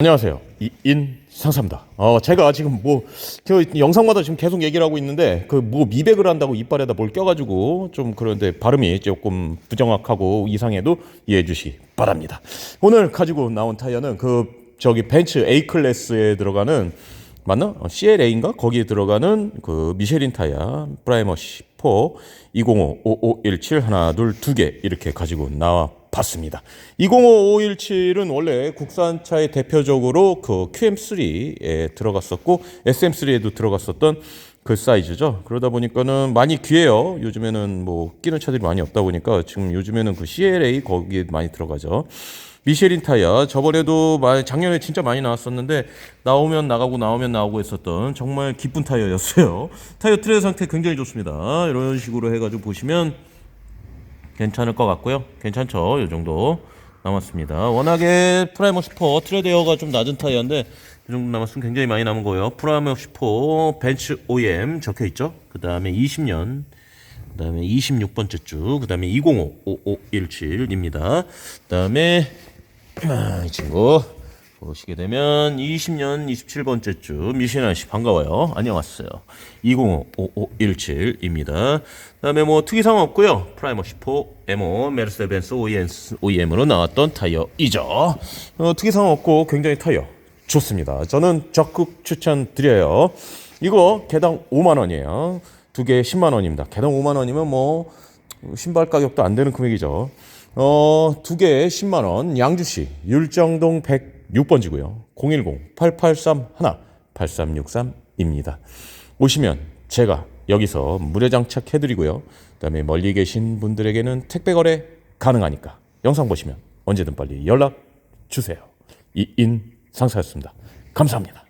안녕하세요. 이인 상사입니다. 어, 제가 지금 뭐, 그 영상마다 지금 계속 얘기를 하고 있는데, 그 뭐 미백을 한다고 이빨에다 뭘 껴가지고, 좀 그런데 발음이 조금 부정확하고 이상해도 이해해 주시 바랍니다. 오늘 가지고 나온 타이어는 그, 저기 벤츠 A 클래스에 들어가는, 맞나? 어, CLA인가? 거기에 들어가는 그 미쉐린 타이어, 프라이머시 4, 205, 5517, 하나, 둘, 두 개 이렇게 가지고 나와 봤습니다. 205517은 원래 국산차의 대표적으로 그 QM3에 들어갔었고 SM3에도 들어갔었던 그 사이즈죠. 그러다 보니까는 많이 귀해요. 요즘에는 뭐 끼는 차들이 많이 없다 보니까 지금 요즘에는 그 CLA 거기에 많이 들어가죠. 미쉐린 타이어 저번에도 마- 작년에 진짜 많이 나왔었는데 나오면 나가고 나오면 나오고 했었던 정말 기쁜 타이어였어요. 타이어 트레 상태 굉장히 좋습니다. 이런 식으로 해가지고 보시면 괜찮을 것 같고요. 괜찮죠? 이 정도 남았습니다. 워낙에 프라이머 슈퍼 트레드웨어가 좀 낮은 타이어인데 이 정도 남았으면 굉장히 많이 남은 거예요. 프라이머 슈퍼 벤츠 OEM 적혀 있죠. 그 다음에 20년, 그 다음에 26번째 주, 그 다음에 205 5517입니다. 그 다음에 아, 이 친구 보시게 되면 20년 27번째 주 미시나 씨 반가워요. 안녕하세요. 205517입니다. 그다음에 뭐 특이사항 없고요. 프라이머 10호 M5 메르세벤스 OEM으로 나왔던 타이어이죠. 어, 특이사항 없고 굉장히 타이어 좋습니다. 저는 적극 추천드려요. 이거 개당 5만 원이에요. 두 개 10만 원입니다. 개당 5만 원이면 뭐 신발 가격도 안 되는 금액이죠. 어, 두 개에 10만 원. 양주시 율정동 106번지고요. 010-8831-8363입니다. 오시면 제가 여기서 무료 장착 해 드리고요. 그다음에 멀리 계신 분들에게는 택배 거래 가능하니까 영상 보시면 언제든 빨리 연락 주세요. 이인 상사였습니다. 감사합니다.